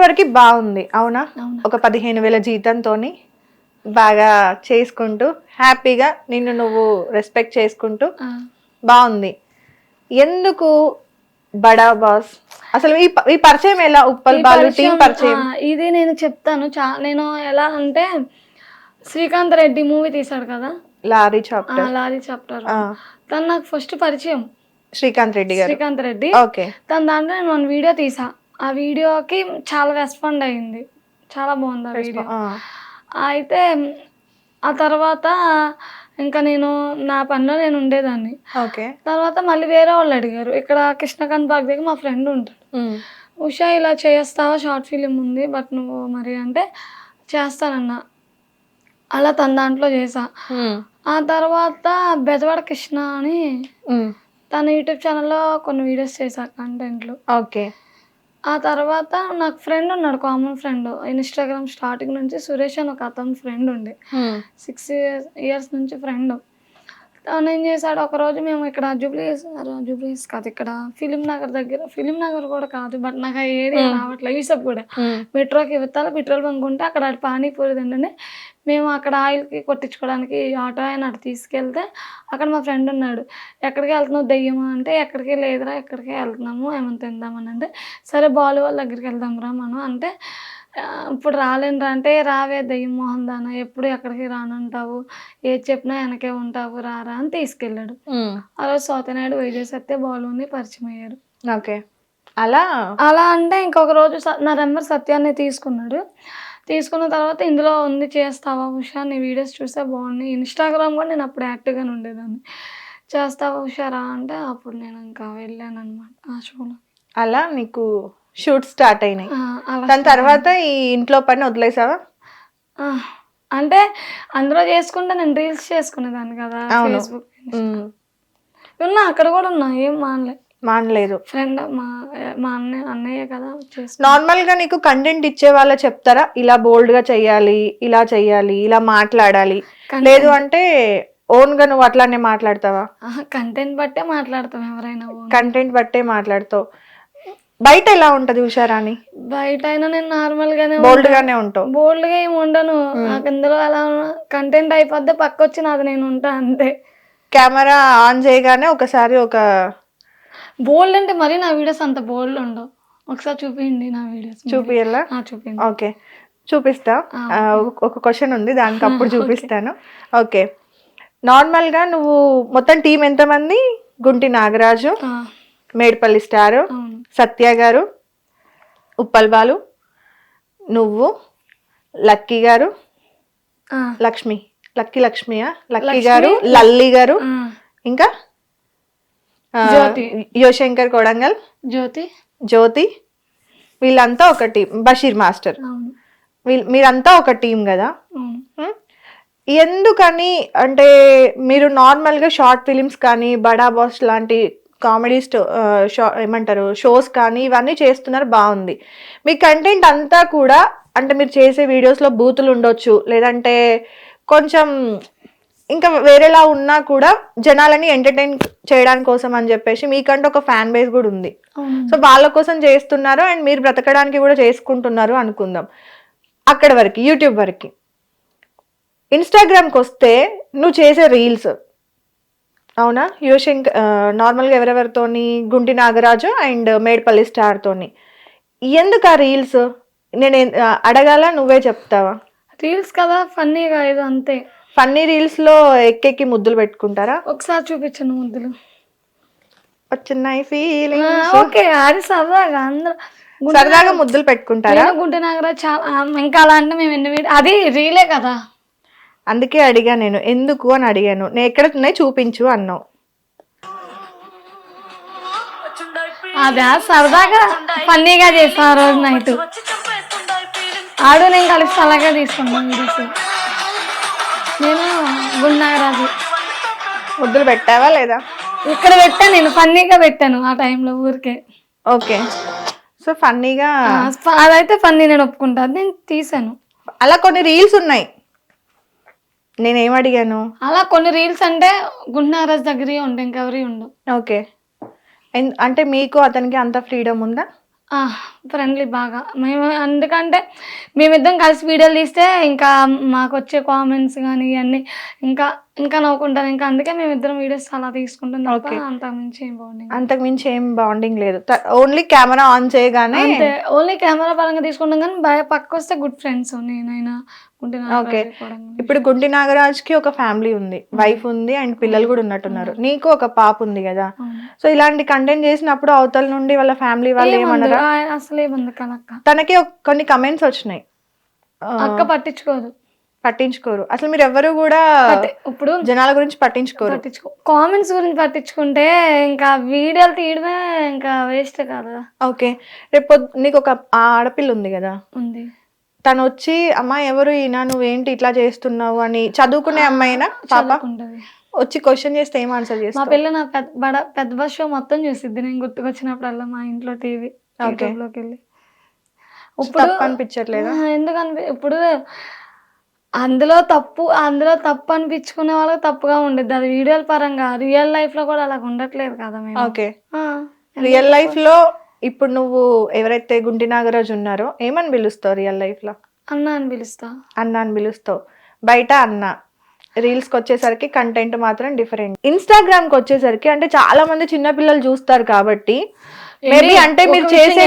ఇప్పటి వరకు బాగుంది అవునా. ఒక పదిహేను వేల జీతంతోని బాగా చేసుకుంటూ హ్యాపీగా నిన్ను నువ్వు రెస్పెక్ట్ చేసుకుంటూ బాగుంది. ఎందుకు బడా బాస్? అసలు ఈ ఈ పరిచయం ఎలా? ఉప్పల్ బాలు పరిచయం, టీం పరిచయం. ఇది నేను చెప్తాను చా నేను ఎలా అంటే శ్రీకాంత్ రెడ్డి మూవీ తీశాడు కదా? లారీ చాప్టర్ లారీ చాప్టర్ తను నాకు ఫస్ట్ పరిచయం. శ్రీకాంత్ రెడ్డి గారు. శ్రీకాంత్ రెడ్డి. ఓకే. తన దాంట్లో నేను వన్ వీడియో తీసా. ఆ వీడియోకి చాలా రెస్పాండ్ అయింది. చాలా బాగుంది ఆ వీడియో. అయితే ఆ తర్వాత ఇంకా నేను నా పనిలో నేను ఉండేదాన్ని. ఓకే. తర్వాత మళ్ళీ వేరే వాళ్ళు అడిగారు. ఇక్కడ కృష్ణకాంత్ బాగ్ దగ్గర మా ఫ్రెండ్ ఉంటాడు. ఉషా ఇలా చేస్తావా? షార్ట్ ఫిలిం ఉంది బట్ నువ్వు మరి అంటే చేస్తానన్నా. అలా తన దాంట్లో చేసా. ఆ తర్వాత బెజవాడ కృష్ణ అని తన యూట్యూబ్ ఛానల్లో కొన్ని వీడియోస్ చేశా కంటెంట్లు ఓకే. ఆ తర్వాత నాకు ఫ్రెండ్ ఉన్నాడు కామన్ ఫ్రెండ్ ఇన్స్టాగ్రామ్ స్టార్టింగ్ నుంచి సురేష్ అని ఒక అతని ఫ్రెండ్ ఉండే. సిక్స్ ఇయర్స్ ఇయర్స్ నుంచి ఫ్రెండ్ తను ఏం చేశాడు? ఒకరోజు మేము ఇక్కడ జూబ్లీస్ జూబ్లీస్ కాదు ఇక్కడ ఫిలిం నగర్ దగ్గర. ఫిలిం నగర్ కూడా కాదు బట్ నాకు ఆ ఏరియా రావట్లేదు యూసఫ్ కూడా. మెట్రోకి ఇవ్వతాల పెట్రోల్ బంక్ ఉంటే అక్కడ పానీపూరి తింటనే మేము అక్కడ ఆయిల్కి కొట్టించుకోవడానికి ఆటో ఆయన అటు తీసుకెళ్తే అక్కడ మా ఫ్రెండ్ ఉన్నాడు. ఎక్కడికి వెళ్తున్నావు? దెయ్యమా? అంటే ఎక్కడికి లేదురా ఎక్కడికి వెళ్తున్నాము ఏమైనా తిందామని అంటే సరే బాలు వాళ్ళ దగ్గరికి వెళ్దాం రా మనం అంటే "ఆ, ఇప్పుడు రాలేనురా అంటే రావే దెయ్యం మోహన్ దాన. ఎప్పుడు ఎక్కడికి రానంటావు? ఏది చెప్పినా వెనకే ఉంటావు. రారా అని తీసుకెళ్ళాడు. ఆ రోజు సోతనాయుడు వైజాగ్ సత్య బాలుని పరిచయం అయ్యారు ఓకే. అలా? అలా అంటే ఇంకొక రోజు నా నెంబర్ సత్యాన్ని తీసుకున్నాడు. తీసుకున్న తర్వాత ఇందులో ఉంది చేస్తావా ఉషా? నీ వీడియోస్ చూస్తే బాగున్నాయి. ఇన్స్టాగ్రామ్ కూడా నేను అప్పుడు యాక్టివ్గానే ఉండేదాన్ని. చేస్తావా ఉషా? రా అంటే అప్పుడు నేను ఇంకా వెళ్ళాను అనమాట ఆ షోలో. అలా? నీకు షూట్ స్టార్ట్ అయినాయి. దాని తర్వాత ఈ ఇంట్లో పని వదిలేసావా? అంటే అందులో చేసుకుంటే నేను రీల్స్ చేసుకునేదాన్ని కదా. ఫేస్బుక్ ఉన్నా అక్కడ కూడా ఉన్నా ఏం మానలే. మానలేదు. ఫ్రెండ్ మా మా అన్నయ్య అన్నయ్య కదా నార్మల్గా నీకు కంటెంట్ ఇచ్చే వాళ్ళ చెప్తారా? ఇలా బోల్డ్గా చెయ్యాలి ఇలా చెయ్యాలి ఇలా మాట్లాడాలి. లేదు అంటే ఓన్గా నువ్వు అట్లానే మాట్లాడతావా? కంటెంట్ బట్టే మాట్లాడతాం ఎవరైనా. కంటెంట్ బట్టే మాట్లాడతావు. బయట ఎలా ఉంటది ఉషారాణి బయట అయినా నేను నార్మల్ గానే బోల్డ్ గానే ఉంటావు. బోల్డ్గా ఏమి ఉండను. నాకు ఇందులో ఎలా కంటెంట్ అయిపోద్ది పక్క వచ్చి నాది నేను ఉంటా అంతే. కెమెరా ఆన్ చేయగానే ఒకసారి ఒక బోల్డ్ అంటే మరి నా వీడియోస్ అంత బోల్డ్ ఉండవు. ఒకసారి చూపించండి నా వీడియోస్ చూపియల్లా చూపించండి ఓకే. చూపిస్తా. ఒక- క్వశ్చన్ ఉంది దానికి అప్పుడు చూపిస్తాను. ఓకే. నార్మల్గా నువ్వు మొత్తం టీం ఎంతమంది? గుంటి నాగరాజు. మేడ్పల్లి స్టారు సత్య గారు ఉప్పల్ బాలు నువ్వు లక్కీ గారు లక్ష్మి. లక్కీ లక్ష్మియా? లక్కీ గారు లల్లి గారు ఇంకా. యువశంకర్ కొడంగల్ జ్యోతి. జ్యోతి. వీళ్ళంతా ఒక టీం బషీర్ మాస్టర్. వీళ్ళు మీరంతా ఒక టీం కదా? ఎందుకని అంటే మీరు నార్మల్గా షార్ట్ ఫిలిమ్స్ కానీ బడా బాస్ లాంటి కామెడీ స్టో షా- ఏమంటారు షోస్ కానీ ఇవన్నీ చేస్తున్నారు బాగుంది. మీ కంటెంట్ అంతా కూడా అంటే మీరు చేసే వీడియోస్లో బూతులు ఉండొచ్చు లేదంటే కొంచెం ఇంకా వేరేలా ఉన్నా కూడా జనాలని ఎంటర్టైన్ చేయడానికి కోసం అని చెప్పేసి మీకంటే ఒక ఫ్యాన్ బేస్ కూడా ఉంది. సో వాళ్ళ కోసం చేస్తున్నారు అండ్ మీరు బ్రతకడానికి కూడా చేసుకుంటున్నారు అనుకుందాం. అక్కడ వరకు యూట్యూబ్ వరకు. ఇన్స్టాగ్రామ్కి వస్తే నువ్వు చేసే రీల్స్. అవునా? యువశంక్ నార్మల్గా ఎవరెవరితోని? గుంటి నాగరాజు అండ్ మేడ్పల్లి స్టార్తోని ఎందుకు ఆ రీల్స్? నేను అడగాల? నువ్వే చెప్తావా? రీల్స్ కదా ఫన్నీగా ఇది అంతే. ఫన్నీ రీల్స్లో ఎక్కెక్కి ముద్దులు పెట్టుకుంటారా? ఒకసారి చూపించను ముద్దులు. వచ్చినాయి ఫీలింగ్ ఓకే అది సరదాగా అందరూ. సరదాగా ముద్దులు పెట్టుకుంటారా? గుంటె నాగరాజ్ చాలా ఇంకా అలా అంటే మేము ఎన్ని అది రీలే కదా. అందుకే అడిగా నేను ఎందుకు? అని అడిగాను. నేను ఎక్కడ ఉన్నాయి? చూపించు అన్నావు. అదే సరదాగా ఫన్నీగా చేసా ఆ రోజు నైట్. ఆడు నేను కలిసి అలాగే తీసుకున్నాను వీడియోస్ నేను గుండారాజు ముద్దులు పెట్టావా లేదా? ఇక్కడ పెట్టాను నేను ఫన్నీగా పెట్టాను ఆ టైంలో ఊరికే. ఓకే. సో ఫన్నీగా అదైతే ఫన్నీ నేను ఒప్పుకుంటా. అది నేను తీసాను. అలా కొన్ని రీల్స్ ఉన్నాయి. నేనేం అడిగాను? అలా కొన్ని రీల్స్ అంటే గుండారాజ్ దగ్గర ఉండే ఇంకెవరి ఉండవు ఓకే. ఎన్- అంటే మీకు అతనికి అంత ఫ్రీడమ్ ఉందా? ఫ్రెండ్లీ బాగా. మేము ఎందుకంటే మేమిద్దరం కలిసి వీడియోలు తీస్తే ఇంకా మాకు వచ్చే కామెంట్స్ కానీ ఇవన్నీ ఇంకా ఇంకా నవ్వుకుంటాను ఇంకా అందుకే మేమిద్దరం వీడియోస్ అలా తీసుకుంటాం తప్ప Okay. అంత మించి ఏం బాగుంది అంతకు మించి ఏం బాండింగ్ లేదు. ఓన్లీ కెమెరా ఆన్ చేయగానే అంతే. ఓన్లీ కెమెరా పరంగా తీసుకుంటాం కానీ భయ పక్క వస్తే గుడ్ ఫ్రెండ్స్ నేనైనా Okay. ఇప్పుడు గుంటి నాగరాజ్కి ఒక ఫ్యామిలీ ఉంది వైఫ్ ఉంది అండ్ పిల్లలు కూడా ఉన్నట్టున్నారు. నీకు ఒక పాప ఉంది కదా. సో ఇలాంటి కంటెంట్ చేసినప్పుడు అవతల నుండి వాళ్ళ ఫ్యామిలీ వాళ్ళు ఏమన్నారా అసలు ఏముంది కనక్క? తనకి కొన్ని కమెంట్స్ వచ్చినాయి. అక్క పట్టించుకోదు. పట్టించుకోరు. అసలు మీరు ఎవరు కూడా ఇప్పుడు జనాల గురించి పట్టించుకోరు. పట్టించుకో కామెంట్స్ గురించి పట్టించుకుంటే ఇంకా వీడియోలు తీయడమే ఇంకా వేస్ట్ కదా. ఓకే. రేపు నీకు ఒక ఆడపిల్ల ఉంది కదా. ఉంది. తను వచ్చి అమ్మా ఎవరు ఈయన? నువ్వేంటి ఇట్లా చేస్తున్నావు? అని చదువుకునే అమ్మాయినా పాప చదువుకుంటది. వచ్చి క్వశ్చన్ చేస్తే ఏం ఆన్సర్ మా చేస్తావు? పిల్ల నా పెద్ద బడ పెద్ద బస్ షో మొత్తం చూసిద్ది. నేను గుర్తుకొచ్చినప్పుడల్లా మా ఇంట్లో టీవీ Okay. లోకి వెళ్ళి. తప్పు అనిపించట్లేదా? ఆ, ఎందుకు అనిపి ఇప్పుడు అందులో తప్పు అందులో తప్పు అనిపించుకునే వాళ్ళకి తప్పుగా ఉండేది అది వీడియోల పరంగా రియల్ లైఫ్లో కూడా అలా ఉండట్లేదు కదా మేము. ఓకే. ఆ, రియల్ లైఫ్లో ఇప్పుడు నువ్వు ఎవరైతే గుంటి నాగరాజు ఉన్నారో ఏమని పిలుస్తావు రియల్ లైఫ్లో? అన్న అని పిలుస్తా. అన్న అని పిలుస్తావు. బయట అన్న. రీల్స్కి వచ్చేసరికి కంటెంట్ మాత్రం డిఫరెంట్ ఇన్స్టాగ్రామ్కి వచ్చేసరికి అంటే చాలా మంది చిన్న పిల్లలు చూస్తారు కాబట్టి మేబీ అంటే మీరు చేసే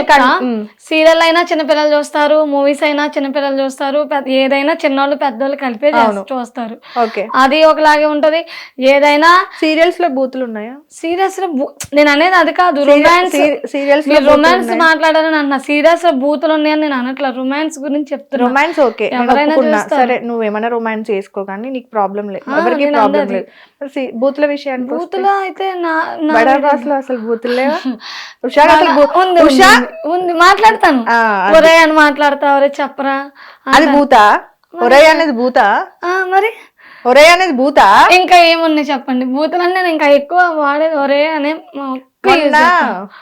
సీరియల్ అయినా చిన్నపిల్లలు చూస్తారు మూవీస్ అయినా చిన్నపిల్లలు చూస్తారు ఏదైనా చిన్నోళ్ళు పెద్దోళ్ళు కలిపే చేస్- చూస్తారు ఓకే. అది ఒకలాగే ఉంటది. ఏదైనా సీరియల్స్లో బూతులు ఉన్నాయా? సీరియస్ నేను అనేది అది కాదు. రొమాన్స్ సీరియల్స్ రొమాన్స్ మాట్లాడారని అన్న. సీరియస్ బూతులు ఉన్నాయని నేను అనట్లా. రొమాన్స్ గురించి చెప్తున్నా. Romance okay. సరే నువ్వేమైనా రొమాన్స్ చేసుకో కానీ నీకు ప్రాబ్లం లేదు. ఎవరికి ప్రాబ్లం బూతుల విషయానికి వస్తే, బూతులో అయితే నా బడా లో అసలు బూతులు లేవా? ఉషా ఉంది, ఉంది, ఉషా? ఉంది మాట్లాడతాను. ఒరే అని మాట్లాడతా ఒరే చెప్పరా? అది భూత? ఒరై అనేది భూత? మరి? ఒరై అనేది భూత? ఇంకా ఏమున్నాయి చెప్పండి? అంటే నేను ఇంకా ఎక్కువ వాడేది ఒరే అనే.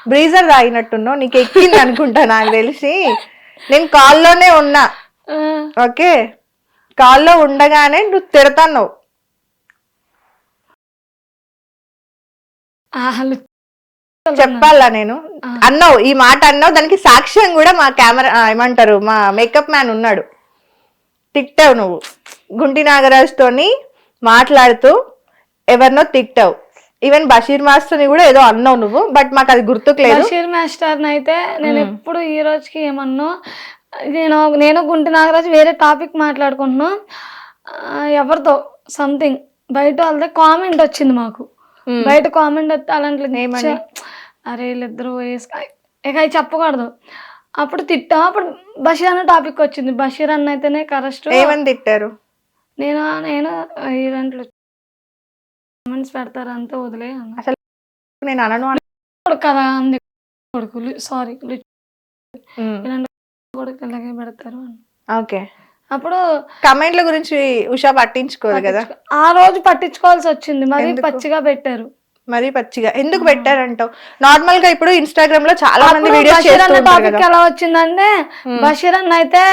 బ్రీజర్ తాగినట్టున్నావు నీకు ఎక్కింది అనుకుంటా నాకు తెలిసి. నేను కాల్లోనే ఉన్నా. ఓకే? కాల్లో ఉండగానే నువ్వు తిడతావు అసలు చెప్పాలా నేను? అన్నావు ఈ మాట అన్నావు దానికి సాక్ష్యం కూడా మా కెమెరా ఏమంటారు మా మేకప్ మ్యాన్ ఉన్నాడు. తిట్టావు నువ్వు. గుంటి నాగరాజ్ తోని మాట్లాడుతూ ఎవరినో తిట్టావు. ఈవెన్ బషీర్ మాస్టర్ని కూడా ఏదో అన్నావు నువ్వు బట్ మాకు అది గుర్తుకు లేదు. బషీర్ మాస్టర్ అయితే నేను ఎప్పుడు ఈ రోజుకి ఏమన్నా నేను నేను గుంటి నాగరాజు వేరే టాపిక్ మాట్లాడుకుంటున్నా. ఎవరితో సంథింగ్. బయట వాళ్ళది కామెంట్ వచ్చింది మాకు. బయట కామెంట్ వస్తే అలాంటి? అరే వీళ్ళిద్దరు వేసుక ఇక అవి చెప్పకూడదు. అప్పుడు తిట్టా అప్పుడు బషీర్ అన్న టాపిక్ వచ్చింది. బషీర్ అన్న అయితేనే కరెస్ట్ ఏమని తిట్టారు? నేను నేను ఈ దాంట్లో కామెంట్స్ పెడతారు అంతా వదిలే అన్న. నేను అనను కదా అంది. కొడుకులు సారీ కొడుకు ఇలాగే పెడతారు అని ఓకే. అప్పుడు కమెంట్ల గురించి ఉషా పట్టించుకోదు కదా? ఆ రోజు పట్టించుకోవాల్సి వచ్చింది. మరి? పచ్చిగా పెట్టారు. మరీ పచ్చిగా. ఎందుకు పెట్టారంటావు? నార్మల్గా ఇప్పుడు ఇన్స్టాగ్రామ్లో చాలా మంది వీడియోస్ టాపిక్ ఎలా వచ్చిందంటే బషీర్ అన్న అయితే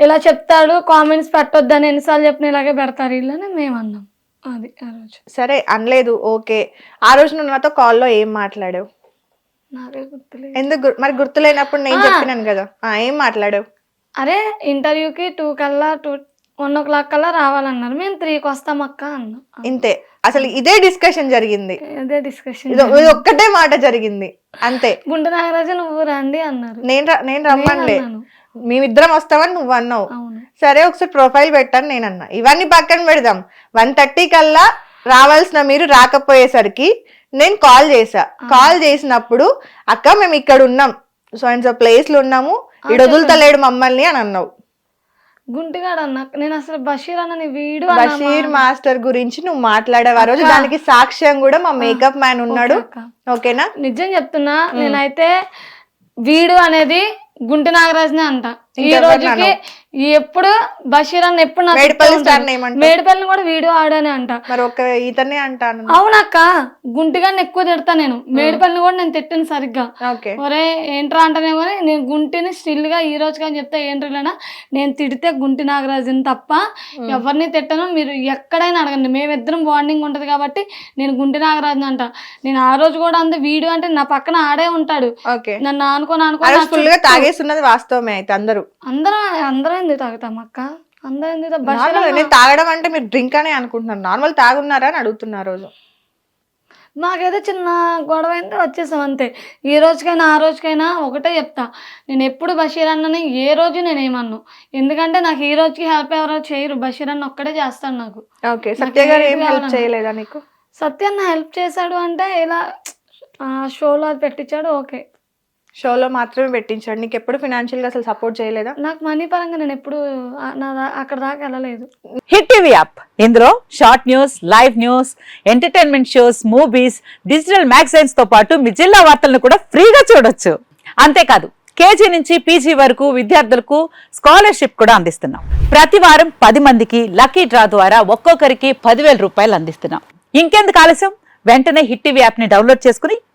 ఇలా చెప్తాడు కామెంట్స్ పెట్టొద్దని ఎన్నిసార్లు చెప్పిన ఇలాగే పెడతారు వీళ్ళని మేము అన్నాం. అది ఆ రోజు. సరే అనలేదు. ఓకే. ఆ రోజు నువ్వు నాతో కాల్లో ఏం మాట్లాడావు? నాకే గుర్తులేదు. ఎందుకు గుర్- మరి గుర్తులేనప్పుడు నేను చెప్పినాను కదా. ఆ, ఏం మాట్లాడావు? అరే ఇంటర్వ్యూకి టూ కల్లా టూ వన్ ఓ క్లాక్ కల్లా రావాలన్నారు. మేము త్రీకి వస్తాం అక్క అన్నాం. ఇంతే. అసలు ఇదే డిస్కషన్ జరిగింది. అదే డిస్కషన్ ఇది ఒక్కటే మాట జరిగింది. అంతే. గుంట నాగరాజు నువ్వు రండి అన్నారు. నేను నేను రమ్మనిలే అన్నాను. మేమిద్దరం వస్తామని నువ్వు అన్నావు. సరే ఒకసారి ప్రొఫైల్ పెట్టాను నేను అన్నా. ఇవన్నీ పక్కన పెడదాం. వన్ థర్టీ కల్లా రావాల్సిన మీరు రాకపోయేసరికి నేను కాల్ చేసా కాల్ చేసినప్పుడు అక్క మేము ఇక్కడ ఉన్నాం సో అండ్ సో ప్లేస్లో ఉన్నాము. ఇడు వదులుతలేడు మమ్మల్ని అని అన్నావు. గుంటిగాడు అన్న నేను అసలు బషీర్ అన్న వీడు బషీర్ మాస్టర్ గురించి నువ్వు మాట్లాడావు? ఆ రోజు దానికి సాక్ష్యం కూడా మా మేకప్ మ్యాన్ ఉన్నాడు. ఓకేనా? నిజం చెప్తున్నా నేనైతే వీడు అనేది గుంటి నాగరాజునే అంట. ఈ రోజుకి ఎప్పుడు బషీర్ అన్న ఎప్పుడు? మేడిపల్లిని కూడా వీడియో ఆడానే అంట. మరి ఒక ఇతనే అంటాను. అవునక్క గుంటిగాన్ని ఎక్కువ తిడతా నేను. మేడిపల్లిని కూడా నేను తిట్టాను సరిగ్గా. ఒరే ఏంట్రా అంటేనేమో నేను గుంటిని స్టిల్గా ఈ రోజు కానీ చెప్తే ఏంట్రీలేనా నేను తిడితే గుంటి నాగరాజుని తప్ప ఎవరిని తిట్టను మీరు ఎక్కడైనా అడగండి. మేమిద్దరం బాండింగ్ ఉంటది కాబట్టి నేను గుంటి నాగరాజుని అంట. నేను ఆ రోజు కూడా అంత వీడియో అంటే నా పక్కన ఆడే ఉంటాడు. నన్ను ఆనుకొని ఆ ఆనుకొని రోజు నా ఫుల్గా తాగేస్తున్నది వాస్తవమే అయితే అందరూ. అందరం అందరం ఎందుకు తాగుతాం అక్క. అందరం ఎందుకు అన్న- నేను తాగడం అంటే మీరు డ్రింక్ అనే అనుకుంటున్నారు నార్మల్ తాగున్నారా అని అడుగుతున్నా ఆ రోజు. మాకేదో చిన్న గొడవ అయింది వచ్చేసాం అంతే. ఈ రోజుకైనా ఆ రోజుకైనా ఒకటే చెప్తా. నేను ఎప్పుడు బషీర్ అన్నని ఏ రోజు నేను ఏమన్ను. ఎందుకంటే నాకు ఈ రోజుకి హెల్ప్ ఎవరో చేయరు. బషీర్ అన్న ఒక్కడే చేస్తాడు నాకు. ఓకే. సత్య గారు ఏం హెల్ప్. చేయలేదా నీకు సత్యన్న హెల్ప్ చేశాడు అంటే ఇలా ఆ షోలో అది పెట్టించాడు. ఓకే. షోలో మాత్రమే పెట్టించాడు. నీకు ఎప్పుడు ఫినాన్షియల్గా అసలు సపోర్ట్ చేయలేదా? నాకు మనీ పరంగా నేను ఎప్పుడు నా దా- అక్కడ దాకా వెళ్ళలేదు. Hit TV app. ఇందులో short news live news entertainment shows movies digital మ్యాగజైన్స్తో పాటు మీ జిల్లా వార్తలను కూడా ఫ్రీగా చూడొచ్చు. అంతేకాదు కేజీ నుంచి పీజీ వరకు విద్యార్థులకు స్కాలర్షిప్ కూడా అందిస్తున్నాం. ప్రతి వారం పది మందికి లక్కీ డ్రా ద్వారా ఒక్కొక్కరికి పదివేల రూపాయలు అందిస్తున్నాం. ఇంకెందుకు ఆలస్యం? వెంటనే హిట్ టీవీ యాప్ని డౌన్లోడ్ చేసుకుని